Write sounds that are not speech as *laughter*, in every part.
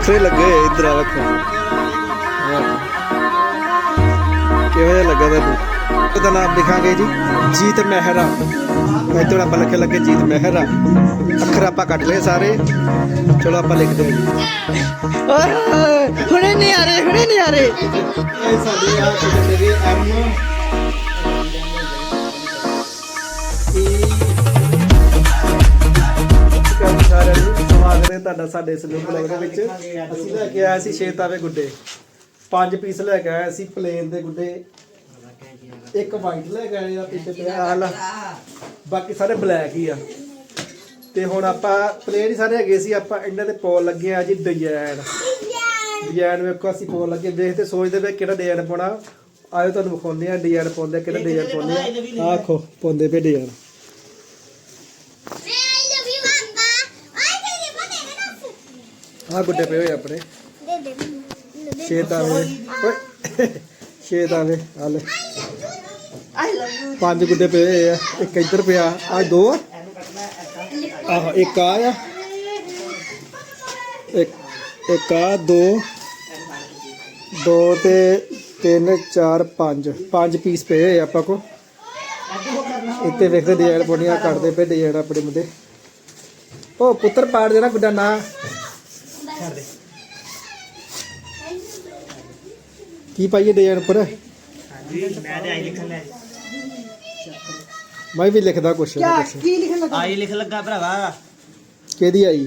ਵੱਖਰੇ ਲੱਗੇ ਹੋਏ ਇੱਧਰ ਆ ਵੇਖੋ। ਕਿਵੇਂ ਲੱਗਾ ਤੁਹਾਨੂੰ? ਉਹਦਾ ਨਾਮ ਲਿਖਾਂਗੇ ਜੀ ਜੀਤ ਮਹਿਰਾ। ਇੱਧਰ ਆਪਾਂ ਲਿਖੇ ਲੱਗੇ ਜੀਤ ਮਹਿਰਾ। ਅੱਖਰ ਆਪਾਂ ਕੱਟ ਲਏ ਸਾਰੇ। ਚਲੋ ਆਪਾਂ ਲਿਖਦੇ ਹਾਂ ਜੀ ਓਏ ਹੁਣੇ ਨਹੀਂ ਆ ਰਹੇ ਹੁਣੇ ਨਹੀਂ ਆ ਰਹੇ ਸਾਡੀ ਆ ਕਿਹਦੇ ਦੇ ਐਮ ਹੈ ਤੁਹਾਡਾ ਸਾਡੇ ਸਲੂਕ ਬਲੌਗ ਦੇ ਵਿੱਚ। ਅਸੀਂ ਲੈ ਕੇ ਆਏ ਸੀ ਛੇ ਤਾਵੇ ਗੁੱਡੇ। ਪੰਜ ਪੀਸ ਲੈ ਕੇ ਆਏ ਸੀ ਪਲੇਨ ਦੇ ਗੁੱਡੇ। ਇੱਕ ਵਾਈਟ ਲੈ ਕੇ ਆਏ ਆ ਪਿੱਛੇ ਤੇ ਆਹ ਲਾ। ਬਾਕੀ ਸਾਰੇ ਬਲੈਕ ਹੀ ਆ। ਤੇ ਹੁਣ ਆਪਾਂ ਪਲੇਨ ਹੀ ਸਾਰੇ ਹੈਗੇ ਸੀ ਆਪਾਂ ਇਹਨਾਂ ਦੇ ਪੋਲ ਲੱਗੇ ਆ ਜੀ ਡਿਜ਼ਾਈਨ ਡਿਜ਼ਾਈਨ ਵੇਖੋ ਅਸੀਂ ਪਾਉਣ ਲੱਗੇ ਵੇਖਦੇ ਸੋਚਦੇ ਵੇ ਕਿਹੜਾ ਡਿਜ਼ਾਈਨ ਪਾਉਣਾ। ਆਇਓ ਤੁਹਾਨੂੰ ਵਿਖਾਉਂਦੇ ਆ ਡਿਜ਼ਾਈਨ ਪਾਉਂਦੇ ਕਿਹੜਾ ਡਿਜ਼ਾਈਨ ਪਾਉਂਦੇ ਆ। ਆਖੋ ਪਾਉਂਦੇ ਪਏ ਡਿਜ਼ਾਈਨ but ਆਹ ਗੁੱਡੇ ਪਏ ਹੋਏ ਆਪਣੇ। I did ਛੇ ਤਾਵੇ ਓਏ, ਛੇ ਤਾਵੇ ਆ ਲੈ। ਆਈ ਲਵ ਯੂ ਪੰਜ ਗੁੱਡੇ ਪਏ ਹੋਏ ਆ, ਇੱਕ ਇੱਧਰ ਪਿਆ, ਆ ਦੋ ਆ। ਆਹੋ, ਇੱਕ ਆ ਆ। ਇੱਕ ਇੱਕ ਆ, ਦੋ। ਦੋ ਤੇ ਤਿੰਨ, ਚਾਰ, ਪੰਜ। ਪੰਜ ਪੀਸ ਪਏ ਹੋਏ ਆ ਆਪਾਂ ਕੋ ਇੱਥੇ ਵੇਖਦੇ ਡਿਜ਼ਾਈਨ ਪੋਣੀਆਂ ਕੱਢਦੇ ਪਏ ਡਿਜ਼ਾਈਨ ਆਪਣੇ ਮੁੰਡੇ। ਉਹ ਪੁੱਤਰ ਪਾੜ ਦੇਣਾ ਗੁੱਡਾ ਨਾ। ਕੀ ਪਾਈਏ ਡਿਜ਼ਾਈਨ ਉੱਪਰ? ਮੈਂ ਤੇ ਆਈ ਲਿਖਣ ਲੈ ਮੈਂ ਵੀ ਲਿਖਦਾ ਕੁਛ ਨਾ ਕਿਆ ਕੁਛ। ਕੀ ਲਿਖਣ ਲੱਗਾ? ਆਈ ਲਿਖ ਲੱਗਾ ਭਰਾਵਾ। ਕਿਹਦੀ ਆਈ?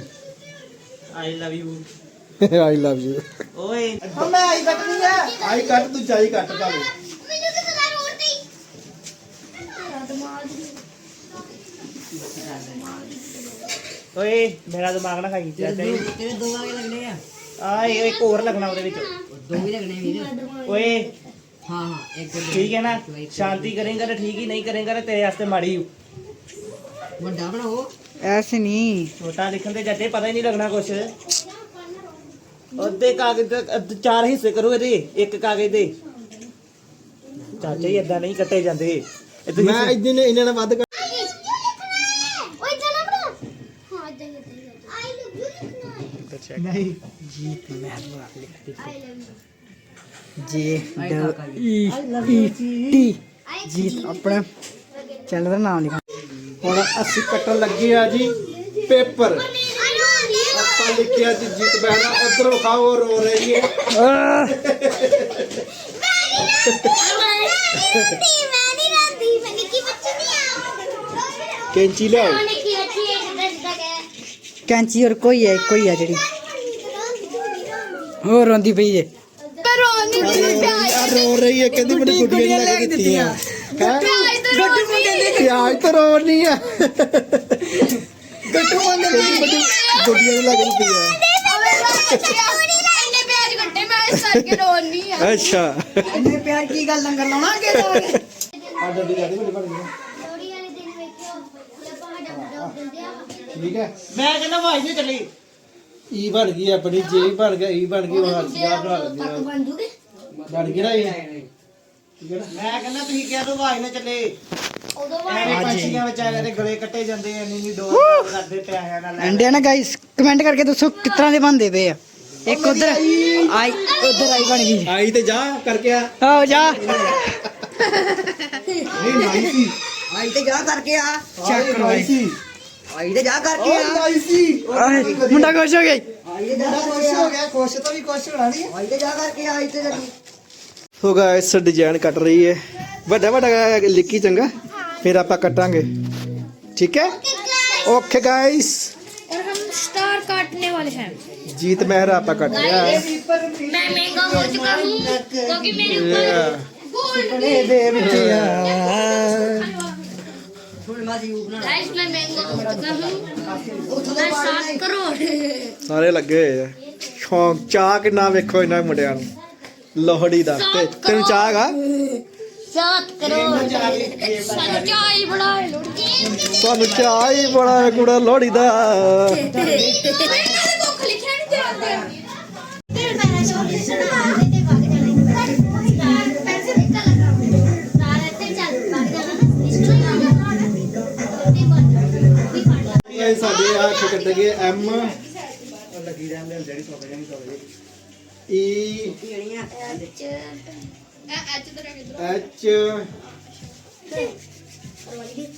I love you I love you ਓਏ। ਹਾਂ ਮੈਂ ਆਈ ਬਟਨੀ ਆ। ਆਈ ਕੱਟ ਤੂੰ ਚਾਈ ਕੱਟ ਭਾਵੇਂ। ਮੈਨੂੰ ਕਿਸ ਦਾ ਰੋੜ ਦੀ ਓਏ ਮੇਰਾ ਦਿਮਾਗ ਨਾ ਖਾਈ ਜਾ ਤੇਰੇ ਦੋ ਵਾਗੇ ਲੱਗਣੇ ਆ। ਆ ਇਹ ਇੱਕ ਹੋਰ ਲੱਗਣਾ ਉਹਦੇ ਵਿੱਚ। ਦੋ ਵੀ ਲੱਗਣੇ ਵੀਰ। ਓਏ। ਹਾਂ ਹਾਂ ਇੱਕ ਠੀਕ ਹੈ ਨਾ? ਸ਼ਾਂਤੀ ਕਰੇਂਗਾ ਤਾਂ ਠੀਕ ਹੀ ਨਹੀਂ ਕਰੇਂਗਾ ਤਾਂ ਤੇਰੇ ਵਾਸਤੇ ਮਾੜੀ ਓ। ਵੱਡਾ ਬਣਾਓ। ਐਸੇ ਨਹੀਂ। ਛੋਟਾ ਲਿਖਣ ਦੇ ਜੱਟੇ ਪਤਾ ਹੀ ਨਹੀਂ ਲੱਗਣਾ ਕੁਛ। ਉਹਦੇ ਕਾਗਜ਼ ਦੇ ਅੱਧ- ਚਾਰ ਹਿੱਸੇ ਕਰੋ ਇਹਦੇ ਇੱਕ ਕਾਗਜ਼ ਦੇ ਚਾਚਾ ਜੀ ਇਦਾਂ ਨਹੀਂ ਕੱਟੇ ਜਾਂਦੇ। ਮੈਂ ਇਦਾਂ ਨੇ ਇਹਨਾਂ ਨਾਲ ਵੱਧ ਜੇ ਜੀਤ ਆਪਣਾ ਚੈਨਲ ਦਾ ਨਾਮ ਲਿਖਾ। ਹੁਣ ਅਸੀਂ ਕੱਟਣ ਲੱਗੇ ਆ ਜੀ ਪੇਪਰ। ਆਪਾਂ ਲਿਖਿਆ ਜੀ ਜਿੱਤ ਬਹਿਣਾ ਉਧਰ ਵਿਖਾਓ ਰੋ ਰਹੀ ਹੈ ਮੈਂ ਨਹੀਂ ਰੰਦੀ ਮੈਂ ਨਿੱਕੀ ਬੱਚੀ ਨਹੀਂ ਆ ਕੈਂਚੀ ਲਿਆਓ ਕੈਂਚੀ ਹੋਰ ਕੋਈ ਹੈ ਕੋਈ ਹੈ ਜਿਹੜੀ। ਹੋਰ ਰੋਂਦੀ ਪਈ ਜੇ। ਆ ਰੋ ਰਹੀ ਹੈ ਕਹਿੰਦੀ ਮੈਨੂੰ ਗੁੱਡੀਆਂ ਲੈ ਕੇ ਦਿੱਤੀਆਂ। ਹੈ? ਗੱਟੂ ਮੰਗਦੇ ਪਿਆਜ ਤਾਂ ਰੋ ਨਹੀਂ ਆ ਗੱਟੂ ਮੰਗਦੇ ਮੈਨੂੰ ਗੁੱਡੀਆਂ ਲੈ ਕੇ ਦਿੱਤੀਆਂ। ਅੱਛਾ। ਇੰਨੇ ਪਿਆਰ ਕੀ ਗੱਲ ਲੰਗਰ ਲਾਉਣਾ ਕਿ? ਆ ਡੱਡੀ ਜਾਂਦੀ ਬਣ ਗਈ ਲੋੜੀ ਵਾਲੇ ਦਿਨ ਵੇਖਿਓ ਲੱਭਾ ਸਾਡਾ ਬੁੱਢਾ ਦਿੰਦੇ ਆ ਠੀਕ ਹੈ। ਮੈਂ ਕਹਿੰਦਾ ਵਾਜ ਨਹੀਂ ਚੱਲੀ। ਈ ਬਣ ਗਈ ਆਪਣੀ ਜੇ ਈ ਬਣ ਗਿਆ ਈ ਬਣ ਗਈ ਹੁਣ ਅਸੀਂ ਆ ਬਣਾ ਲੈਂਦੇ ਆ। ਬਣ ਜੂਗੇ? ਬਣ ਗਈ ਨਾ ਇਹ? ਮੈਂ ਕਹਿੰਦਾ ਤੁਸੀਂ ਕਿਹਾ ਤੋਂ ਵਾਜ ਨਾ ਚੱਲੇ। ਉਦੋਂ ਐਵੇਂ ਪੰਛੀਆਂ ਵਿਚਾਰਿਆਂ ਦੇ ਗਲੇ ਕੱਟੇ ਜਾਂਦੇ ਐ ਨਹੀਂ ਨਹੀਂ ਡੋਰ ਕਰਦੇ ਪਿਆਹਿਆਂ ਨਾਲ। ਲੈ ਐਂਡੇ ਨਾ ਗਾਇਸ ਕਮੈਂਟ ਕਰਕੇ ਦੱਸੋ ਕਿਸ ਤਰ੍ਹਾਂ ਦੇ ਬਣਦੇ ਪਏ ਆ। ਇੱਕ ਉਧਰ ਆਈ। ਉਧਰ ਆਈ ਬਣ ਗਈ। ਆਈ ਤੇ ਜਾ ਕਰਕੇ ਆ। ਆਓ ਜਾ। ਨਹੀਂ ਸੀ। ਆਈ ਤੇ ਜਾ ਕਰਕੇ ਆ। ਚੈੱਕ ਨਾਈ ਸੀ। ਆਈ ਤੇ ਜਾ ਕਰਕੇ ਉਹ ਨਾਈ ਸੀ ਆਏ, ਮੁੰਡਾ ਖੁਸ਼ ਹੋ ਗਿਆ ਆਈ ਤੇ ਜਾ ਖੁਸ਼ ਹੋ ਗਿਆ ਖੁਸ਼ ਤਾਂ ਵੀ ਖੁਸ਼ ਹੋਣਾ ਨਹੀਂ ਆਈ ਤੇ ਜਾ ਕਰਕੇ ਆਈ ਤੇ ਜਾ ਹੋ ਗਾਇਸ ਡਿਜ਼ਾਈਨ ਕੱਟ ਰਹੀ ਹੈ ਵੱਡਾ ਵੱਡਾ ਲਿੱਕੀ ਚੰਗਾ ਫਿਰ ਆਪਾਂ ਕੱਟਾਂਗੇ ਠੀਕ ਹੈ ਓਕੇ ਗਾਇਸ और हम स्टार काटने वाले हैं ਜੀਤ ਮਹਿਰਾ ਆਪਾਂ ਕੱਟ ਲਿਆ ਹੈ मैं महंगा हो चुका हूँ क्योंकि मेरे Yeah. गोल्ड ਦੇ ਵਿੱਚ गाइस मैं महंगा हो चुका हूँ मैं सात करोड़ ਸਾਰੇ ਲੱਗੇ ਹੋਏ ਆ ਸ਼ੌਂਕ ਚਾਹ ਕਿੰਨਾ ਵੇਖੋ ਇਹਨਾਂ ਮੁੰਡਿਆਂ ਨੂੰ ਲੋਹੜੀ ਦਾ ਤੇ ਤੈਨੂੰ ਚਾਹ ਹੈਗਾ सात करोड़ सानू चाह ही बड़ा है लोड़ी ਤੁਹਾਨੂੰ ਚਾਹ ਹੀ ਬੜਾ ਹੈ ਕੁੜਾ ਲੋਹੜੀ ਦਾ दुख लिखा नहीं जानते तेरे ਸਾਡੇ ਆ ਗਏ ਐਮ ਲੱਗੀ ਰਹਿਣ ਦੇ ਜਿਹੜੀ ਸੌ ਜਾਣੀ ਸੌ ਜਾਣੀ ਈ ਐਚ ਐਚ ਤੇ ਰਹਿ ਗਿਆ ਐਚ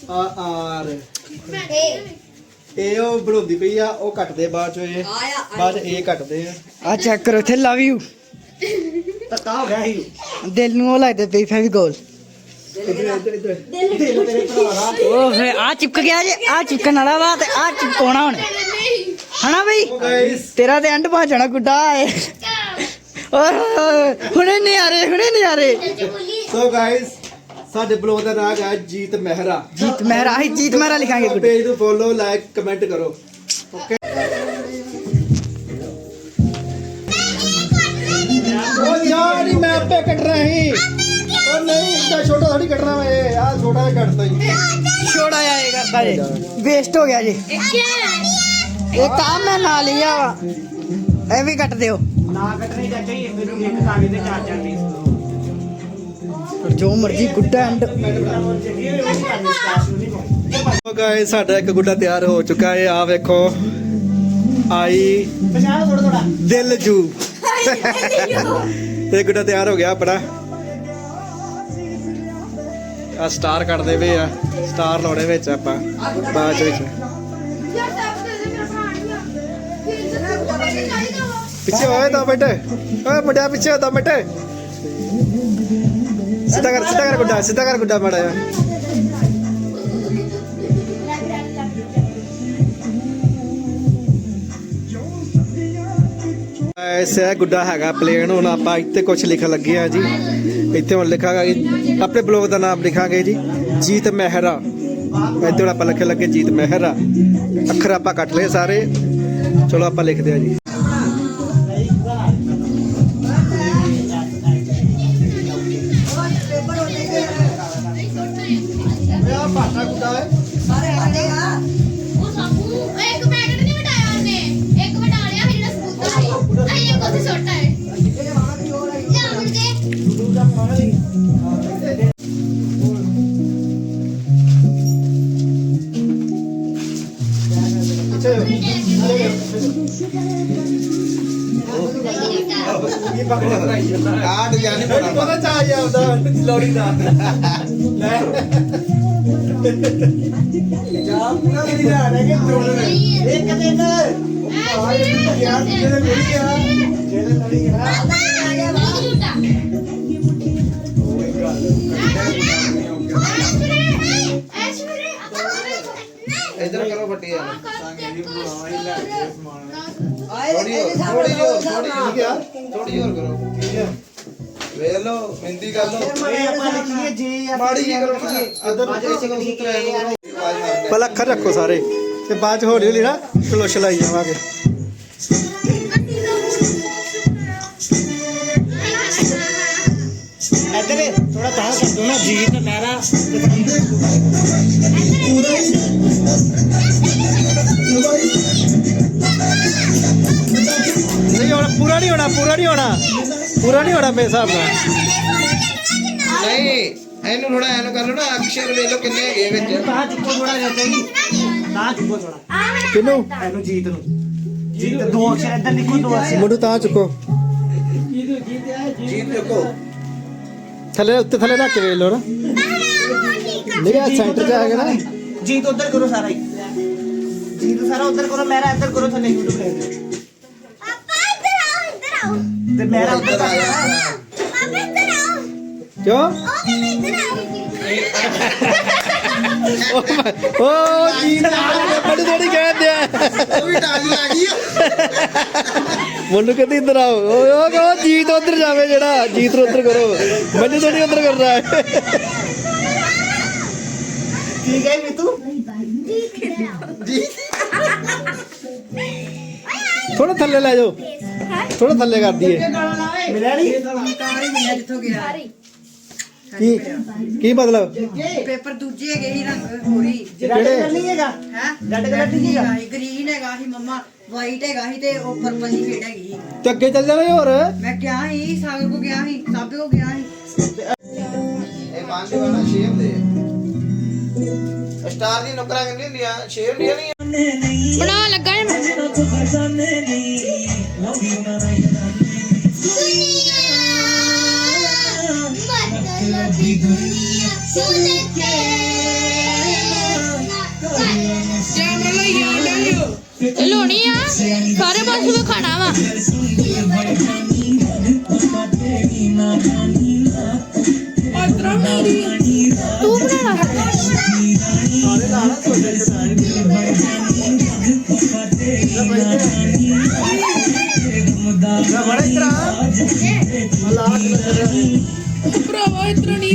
ਆ ਆਰ ਇਹ ਉਹ ਬਣਾਉਂਦੀ ਪਈ ਆ ਉਹ ਕੱਟਦੇ ਬਾਅਦ ਚ ਇਹ। ਬਾਅਦ ਇਹ ਕੱਟਦੇ ਆ। ਆ ਚੈੱਕ ਕਰੋ ਇੱਥੇ ਲਵ ਯੂ ਧੱਕਾ ਹੋ ਗਿਆ ਸੀ। ਦਿਲ ਨੂੰ ਉਹ ਲੱਗਦੇ ਪਈ ਫੈਵੀਕੋਲ ਫੇ ਆ ਚਿਪਕ ਗਿਆ ਜੇ ਆ ਚਿਪਕਣ ਵਾਲਾ ਵਾ ਤੇ ਆ ਚਿਪਕਾਉਣਾ ਹੁਣ। ਹਨਾ ਬਈ? ਤੇਰਾ ਤੇ ਐਂਡ ਪਾ ਜਾਣਾ ਗੁੱਡਾ ਏ ਓਏ ਹੁਣੇ ਨਹੀਂ ਆ ਰਹੇ ਹੁਣੇ ਨਹੀਂ ਆ ਰਹੇ ਸੋ ਗਾਇਸ ਸਾਡੇ ਬਲੌਗ ਦਾ ਨਾਮ ਹੈ ਜੀਤ ਮਹਿਰਾ। ਜੀਤ ਮਹਿਰਾ ਅਸੀਂ ਜੀਤ ਮਹਿਰਾ ਲਿਖਾਂਗੇ ਗੁੱਡਾ। ਪੇਜ ਨੂੰ ਫੋਲੋ ਲਾਈਕ ਕਮੈਂਟ ਕਰੋ। ਓਕੇ ਉਹ ਯਾਰ ਮੈਂ ਆਪੇ ਕੱਟਣਾ ਸੀ। ਨਹੀਂ ਛੋਟਾ ਥੋੜੀ ਕੱਟਣਾ ਵਾ ਇਹ ਆ ਛੋਟਾ ਜਿਹਾ ਕੱਟਦਾ ਜੀ। ਛੋੜਾ ਆ ਇਹ ਕਰਦਾ ਜੇ ਵੇਸਟ ਹੋ ਗਿਆ ਜੇ। ਇਹ ਕੰਮ ਮੈਂ ਨਾ ਲਿਆ ਵਾ। ਇਹ ਵੀ ਕੱਟ ਦਿਓ। ਨਾ ਕੱਟਣੇ ਚਾਚਾ ਜੀ ਮੈਨੂੰ ਇੱਕ ਕਾਗਜ਼ ਦੇ ਚਾਰ ਚਾਰ ਪੀਸ ਦਿਓ ਜੋ ਮਰਜ਼ੀ ਗੁੱਡਾ ਐਂਡ। ਸੋ ਗਾਇਸ ਸਾਡਾ ਇੱਕ ਗੁੱਡਾ ਤਿਆਰ ਹੋ ਚੁੱਕਾ ਹੈ ਆ ਵੇਖੋ। ਆਈ ਪਛਾਣ ਥੋੜਾ ਥੋੜਾ ਦਿਲ ਜੂ। *laughs* ਇਹ ਗੁੱਡਾ ਤਿਆਰ ਹੋ ਗਿਆ ਆਪਣਾ। ਆ ਸਟਾਰ ਕੱਟਦੇ ਪਏ ਆ, ਸਟਾਰ ਲਾਉਣੇ ਵਿੱਚ ਆਪਾਂ, ਬਾਅਦ ਵਿੱਚ। ਪਿੱਛੇ ਹੋਏ ਦੋ ਮਿੰਟ ਓਏ ਮੁੰਡਿਆ, ਪਿੱਛੇ ਹੋ ਦੋ ਮਿੰਟ ਸਿੱਧਾ ਕਰ ਸਿੱਧਾ ਕਰ ਗੁੱਡਾ, ਸਿੱਧਾ ਕਰ ਗੁੱਡਾ ਮਾੜਾ ਜਿਹਾ। ਐਸਾ ਗੁੱਡਾ ਹੈਗਾ ਪਲੇਨ ਹੁਣ ਆਪਾਂ ਇੱਥੇ ਕੁਝ ਲਿਖਣ ਲੱਗੇ ਆ ਜੀ। ਇੱਥੇ ਹੁਣ ਲਿਖਾਂਗੇ ਜੀ, ਆਪਣੇ ਬਲੌਗ ਦਾ ਨਾਮ ਲਿਖਾਂਗੇ ਜੀ ਜੀਤ ਮਹਿਰਾ। ਇੱਥੇ ਹੁਣ ਆਪਾਂ ਲਿਖਣ ਲੱਗੇ ਜੀਤ ਮਹਿਰਾ। ਅੱਖਰ ਆਪਾਂ ਕੱਟ ਲਏ ਸਾਰੇ। ਚਲੋ ਆਪਾਂ ਲਿਖਦੇ ਆ ਜੀ। ਇਹ ਪਕੜਾ ਕਾਟ ਜਾਣੇ ਪਤਾ ਚਾ ਜਾਂਦਾ ਲੋੜੀ ਦਾ ਲੈ ਜਾ ਪੂਰਾ ਵੀ ਨਹੀਂ ਆ ਰਿਹਾ ਕਿ ਤੋੜ ਇੱਕ ਦਿਨ ਯਾਰ ਜਿਹੜੇ ਮੇਰੀ ਆ ਜਿਹੜੇ ਲੜੀ ਆ ਇਧਰ ਕਰੋ ਬੱਟੀ ਆ। ਥੋੜੀ ਹੋਰ ਥੋੜੀ ਹੋਰ ਥੋੜੀ ਠੀਕ ਆ? ਥੋੜੀ ਹੋਰ ਕਰੋ। ਠੀਕ ਆ। ਵੇਖ ਲਓ ਹਿੰਦੀ ਕਰ ਲਓ। ਇਹ ਆਪਾਂ ਲਿਖੀਏ ਜੇ ਮਾੜੀ ਜੀ ਕਰੋ। ਨਾ ਅਦਰ ਵਿੱਚ ਕਰੋ ਸੁਤਰਾ ਕਰੋ ਆਵਾਜ਼ ਮਾਰ ਪਹਿਲਾਂ ਅੱਖਰ ਰੱਖੋ ਸਾਰੇ ਤੇ ਬਾਅਦ ਚ ਹੌਲੀ ਹੌਲੀ ਨਾ ਚਲੋ ਚਲਾਈ ਜਾਵਾਂਗੇ ਇੱਧਰ ਥੋੜਾ ਤਾਂ ਕਰ ਦੋ ਨਾ ਜੀਤ ਮਹਿਰਾ ਨਹੀਂ ਪੂਰਾ ਨਹੀਂ ਹੋਣਾ ਮੇਰੇ ਹਿਸਾਬ ਨਾਲ। ਨਹੀਂ ਇਹਨੂੰ ਥੋੜਾ ਐਨੂੰ ਕਰ ਲਓ ਨਾ ਅਕਸ਼ਰ ਵੇਖ ਲਓ ਕਿੰਨੇ ਹੈਗੇ ਵਿੱਚ। ਤਾਂ ਚੁੱਕੋ ਥੋੜਾ ਜਿਹਾ ਚਾਹੀਦੀ ਤਾਂ ਚੁੱਕੋ ਥੋੜਾ ਕਿਨੂੰ ਇਹਨੂੰ ਜੀਤ ਨੂੰ। ਜੀਤ ਦੋ ਅਕਸ਼ਰ ਇੱਧਰ ਲਿਖੋ ਦੋ ਅਕਸ਼ਰ। ਮੁੰਡੂ ਤਾਂ ਚੁੱਕੋ। ਜੀਤ ਦੇਖੋ। ਥੱਲੇ ਉੱਤੇ ਥੱਲੇ ਰੱਖ ਕੇ ਵੇਖ ਲਓ ਨਾ। ਨਹੀਂ ਆ ਸੈਂਟਰ ਚ ਆਏਗਾ ਨਾ। ਜੀਤ ਉਧਰ ਕਰੋ ਸਾਰਾ ਹੀ। ਜੀਤ ਸਾਰਾ ਉਧਰ ਕਰੋ ਮੇਰਾ ਇੱਧਰ ਕਰੋ ਥੱਲੇ YouTube ਤੇ। ਪਾਪਾ ਇੱਧਰ ਆਓ ਇੱਧਰ ਆਓ। ਤੇ ਉੱਧਰ ਇੱਧਰ ਆਓ। ਕਿਉਂ? ਉਹ ਕਹਿੰਦੇ ਇੱਧਰ ਆਓ ਓ ਜੀ ਬੜੀ ਥੋੜੀ ਕਹਿੰਦੇ ਆ ਉਹ ਵੀ ਟਾਲੀ ਆ ਗਈ ਮੁੰਡੂ ਕਹਿੰਦੀ ਇੱਧਰ ਆਓ। ਓ ਓ ਕਹੋ ਜੀਤ ਉਧਰ ਜਾਵੇ ਜਿਹੜਾ। ਜੀਤ ਨੂੰ ਉੱਧਰ ਕਰੋ। ਮੈਨੂੰ ਥੋੜੀ ਉੱਧਰ ਕਰਨਾ ਹੈ। ਮਿੱਤੂ ਥੋੜਾ ਥੱਲੇ ਲੈ ਜਾਓ। ਥੋੜਾ ਥੱਲੇ ਕਰ ਦਈਏ ਮਿਲਿਆ ਨਹੀਂ ਜਿੱਥੋਂ ਗਿਆ ਕੀ? ਕੀ ਮਤਲਬ? ਪੇਪਰ ਦੂਜੇ ਹੈਗੇ ਹੀ ਰੰਗ ਹੋਰੀ। ਰੈਡ ਕਲਰ ਨਹੀਂ ਹੈਗਾ? ਹੈ? ਰੈਡ ਕਲਰ ਨਹੀਂ ਹੈਗਾ ਗ੍ਰੀਨ ਹੈਗਾ ਸੀ ਮੰਮਾ ਵਾਈਟ ਹੈਗਾ ਸੀ ਤੇ ਉਹ ਪਰਪਲ ਦੀ ਸ਼ੇਡ ਹੈਗੀ। ਤੇ ਅੱਗੇ ਚੱਲ ਜਾਣਾ ਹੋਰ? ਮੈਂ ਕਿਹਾ ਸੀ ਸਾਗਰ ਕੋ ਗਿਆ ਸੀ ਸਾਬੇ ਕੋ ਗਿਆ ਸੀ। ਇਹ ਪੰਜ ਵਾਲਾ ਸ਼ੇਰ ਦੇ ਸਟਾਰ ਦੀ ਨੁਕਰਾਂ ਕਿੰਨੀ ਹੁੰਦੀਆਂ? ਹੁੰਦੀਆਂ ਨਹੀਂ ਬਣਾ ਲੱਗਾ ਹੈ ਸਾਰੇ ਪਾਸੇ ਵੀ? ਖਾਣਾ ਵਾ ਤੂੰ ਬਣਾਣਾ ਸਾਰੇ ਨਾਲ ਛੋਟੇ ਨਾ ਬੜਾ ਇਤਰਾ ਅੱਲਾਹ ਭਰਾਵਾ ਇਤਨਾ ਨਹੀਂ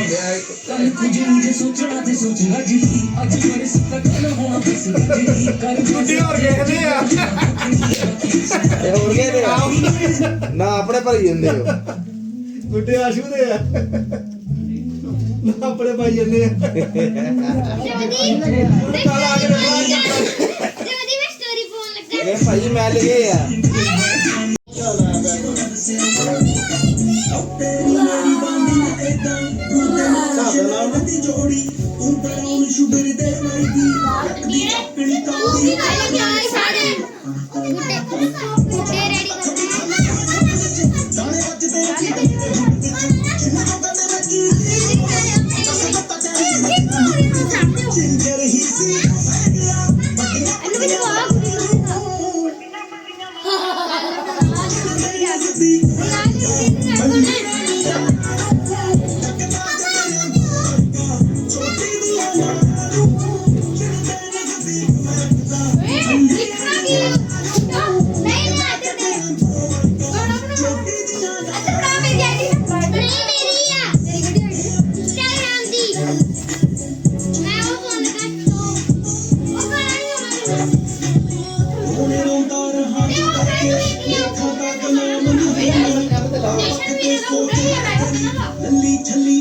ਰੱਬ ਦਾ ਕੰਮ ਹੋਇਆ ਇੱਕ ਗੁੱਡੇ ਹੋਰ ਦੇਖਦੇ ਆ ਇਹ ਹੋਰ ਕਿਹਦੇ ਆ ਨਾ ਆਪਣੇ ਭਰੀ ਜਾਂਦੇ ਹੋ। ਗੁੱਡੇ ਆਸ਼ੂ ਦੇ ਆ। ਨਾ ਆਪਣੇ ਭਾਈ ਜੰਨੇ ਆ। ਜਵਦੀ ਮੈਂ ਸਟੋਰੀ ਪਾਉਣ ਲੱਗਾ। ਇਹ ਭਾਈ ਮੈਂ ਲਗੇ ਆ। ਤੂੰ ਵੀ ਲੱਲੀ ਛੱਲੀ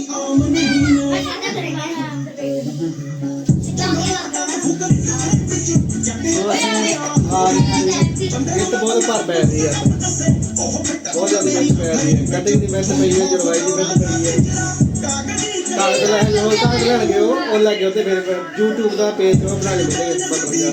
ਗਿੱਟ ਬਹੁਤ ਭਰ ਪੈ ਰਹੀ ਆ ਬਹੁਤ ਜ਼ਿਆਦਾ ਮਿਹਨਤ ਪੈ ਰਹੀ ਹੈ ਕਟਿੰਗ ਦੀ ਮਿਹਨਤ ਪਈ ਹੈ ਜੜਵਾਈ ਦੀ ਮਿਹਨਤ ਪਈ ਲੈਣ ਗਏ ਉਹ ਲੈ ਕੇ ਉੱਤੇ ਫਿਰ YouTube ਦਾ ਪੇਜ ਬਣਾ ਕੇ ਬਟਨ ਜਿਹਾ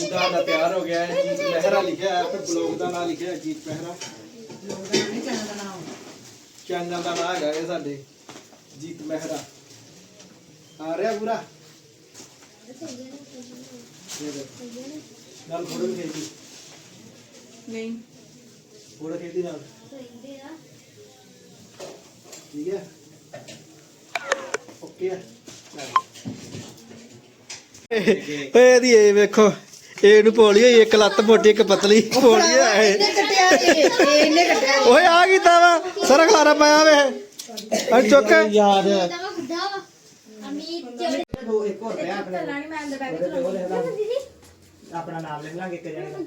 ਉਹਦਾ ਦਾ ਤਿਆਰ ਹੋ ਗਿਆ ਹੈ ਜੀਤ ਮਹਿਰਾ ਲਿਖਿਆ ਹੈ ਤੇ ਬਲੌਗ ਦਾ ਨਾਮ ਲਿਖਿਆ ਹੈ ਜੀਤ ਮਹਿਰਾ ਚੈਨਲ ਦਾ ਨਾਮ ਹੈਗਾ ਇਹ ਸਾਡੇ ਜੀਤ ਮਹਿਰਾ ਆ ਰਿਹਾ ਪੂਰਾ। ਨਾਲ ਫੋਟੋ ਵੀ ਖੇਚੀ। ਨਹੀਂ। ਫੋਟੋ ਖੇਚੀ ਨਾਲ। ਠੀਕ ਹੈ? ਓਕੇ ਹੈ ਓਏ ਇਹਦੀ ਇਹ ਵੇਖੋ। ਇਹਨੂੰ ਪੋਲੀ ਹੋਈ ਇੱਕ ਲੱਤ ਮੋਟੀ ਇੱਕ ਪਤਲੀ। ਪੋਲੀ ਹੈ ਇਹ। ਕੱਟਿਆ ਇਹ ਇਹਨੇ ਕੱਟਿਆ। ਓਏ ਆ ਕੀਤਾ ਵਾ? ਸਾਰਾ ਖਲਾਰਾ ਪਾਇਆ ਵੇ। ਆ ਚੁੱਕ। ਦੋ ਪਿਆ ਆਪਣੇ ਆਪਣਾ ਨਾਮ ਲਿਖ ਲਾਂਗੇ ਇੱਕ ਜਣੇ ਦਾ।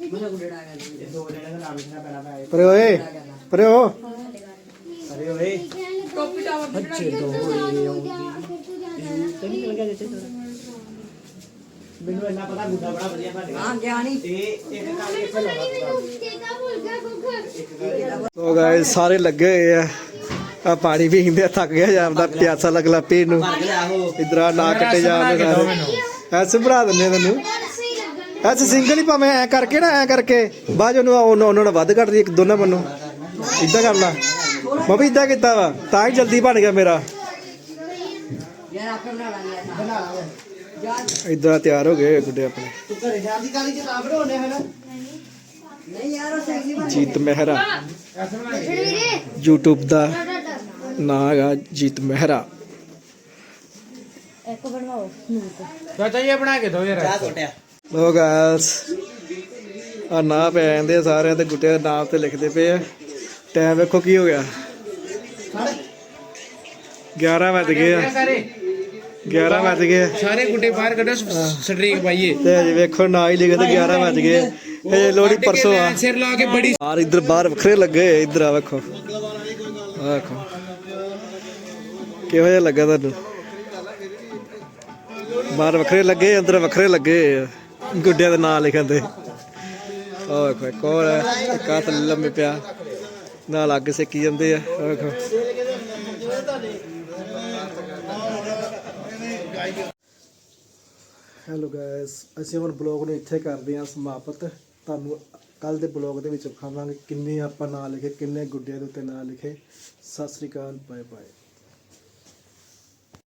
ਦੋ ਜਣੇ ਦਾ ਨਾਮ ਲਿਖਣਾ ਪੈਣਾ ਭਾਈ ਪਰੇ ਓਏ ਪਰੇ ਓ ਅਰੇ ਓਏ ਤੈਨੂੰ ਮਿਲ ਗਿਆ ਜਿੱਥੇ ਮੈਨੂੰ ਇੰਨਾ ਪਤਾ ਗੁੱਡਾ ਬੜਾ ਵਧੀਆ ਬਣ ਗਿਆ। ਹਾਂ ਗਿਆਨੀ ਇਹ ਇੱਕ ਕਾਗਜ਼ ਇੱਥੇ ਲਾਉਣਾ ਕਿਹਦਾ ਭੁੱਲ ਗਿਆ ਕੁੱਖ ਸੋ ਗਾਇਸ ਸਾਰੇ ਲੱਗੇ ਹੋਏ ਆ। ਆ ਪਾਣੀ ਪੀਂਦੇ ਆ, ਥੱਕ ਗਿਆ ਜਾਂਦਾ ਪਿਆਸਾ ਲੱਗਲਾ ਪੀਣ ਨੂੰ। ਇਧਰ ਨਾ ਕੱਟੇ ਜਾਂਦੇ ਸਾਰੇ। ਐਸੇ ਬਣਾ ਦਿੰਦੇ ਤੈਨੂੰ। ਐਸੇ ਸਿੰਗਲ ਹੀ ਭਾਵੇਂ ਐ ਕਰਕੇ ਨਾ ਐ ਕਰਕੇ। ਬਾਅਦ 'ਚ ਉਹਨੂੰ ਉਹਨਾਂ ਉਹਨਾਂ ਨੂੰ ਵੱਧ ਕੱਟਦੀ ਇੱਕ ਦੋਨਾਂ ਬੰਨੋਂ ਇਦਾਂ ਕਰ ਲਾ। ਮੈਂ ਵੀ ਇਦਾਂ ਕੀਤਾ ਵਾ ਤਾਂ ਹੀ ਜਲਦੀ ਬਣ ਗਿਆ ਮੇਰਾ। ਇਦਾਂ ਤਿਆਰ ਹੋ ਗਏ ਗੁੱਡੇ ਆਪਣੇ। ਤੂੰ ਘਰੇ ਜਾਣ ਦੀ ਕਾਲੀ ਚ ਤਾਂ ਬਣਾਉਣੇ ਹਨ ਜੀਤ ਮਹਿਰਾ। YouTube ਦਾ ਨਾਂ ਹੈਗਾ ਜੀਤ ਮਹਿਰਾ। ਇੱਕ ਬਣਵਾਓ ਚਾਚਾ ਇਹ ਬਣਾ ਕੇ ਦੋ ਯਾਰ। ਕੋਟਿਆ ਲੋ ਗਾਇਸ ਆ ਨਾਂ ਪੈ ਜਾਂਦੇ ਆ ਸਾਰਿਆਂ ਦੇ ਗੁੱਟੇ ਦੇ ਨਾਮ ਤੇ ਲਿਖਦੇ ਪਏ ਆ। ਟਾਈਮ ਵੇਖੋ ਕੀ ਹੋ ਗਿਆ। 11 ਵੱਜ ਗਏ ਆ। 11 ਵੱਜ ਗਏ। ਸਾਰੇ ਗੁੱਡੇ ਬਾਹਰ ਕੱਢੋ ਸਟ੍ਰੀਕ ਪਾਈਏ। ਤੇ ਵੇਖੋ ਨਾ ਹੀ ਲਿਖਦੇ 11 ਵੱਜ ਗਏ। ਇਹ ਲੋੜੀ ਪਰਸੋਂ ਆ। ਸਿਰ ਲਾ ਕੇ ਬੜੀ ਬਾਹਰ ਇੱਧਰ ਬਾਹਰ ਵੱਖਰੇ ਲੱਗੇ ਇੱਧਰ ਆ ਵੇਖੋ। ਵੇਖੋ। ਕਿਹੋ ਜਿਹਾ ਲੱਗਾ ਤੁਹਾਨੂੰ? ਬਾਹਰ ਵੱਖਰੇ ਲੱਗੇ ਅੰਦਰ ਵੱਖਰੇ ਲੱਗੇ ਗੁੱਡਿਆਂ ਦੇ ਨਾਂ ਲਿਖਣ ਵੇਖੋ ਇੱਕ ਹੋਰ ਹੈ ਇੱਕ ਹੱਥ ਲੰਮੇ ਪਿਆ। ਨਾਲ ਅੱਗ ਸੇਕੀ ਜਾਂਦੇ ਆ ਆਹ ਹੈਲੋ ਗਾਇਸ ਅਸੀਂ ਹੁਣ ਬਲੌਗ ਨੂੰ ਇੱਥੇ ਕਰਦੇ ਹਾਂ ਸਮਾਪਤ। ਤੁਹਾਨੂੰ ਕੱਲ ਦੇ ਬਲੌਗ ਦੇ ਵਿੱਚ ਵਿਖਾਵਾਂਗੇ ਕਿੰਨੇ ਆਪਾਂ ਨਾਂ ਲਿਖੇ, ਕਿੰਨੇ ਗੁੱਡਿਆਂ ਦੇ ਉੱਤੇ ਨਾਂ ਲਿਖੇ। ਸਤਿ ਸ੍ਰੀ ਅਕਾਲ ਬਾਏ ਬਾਏ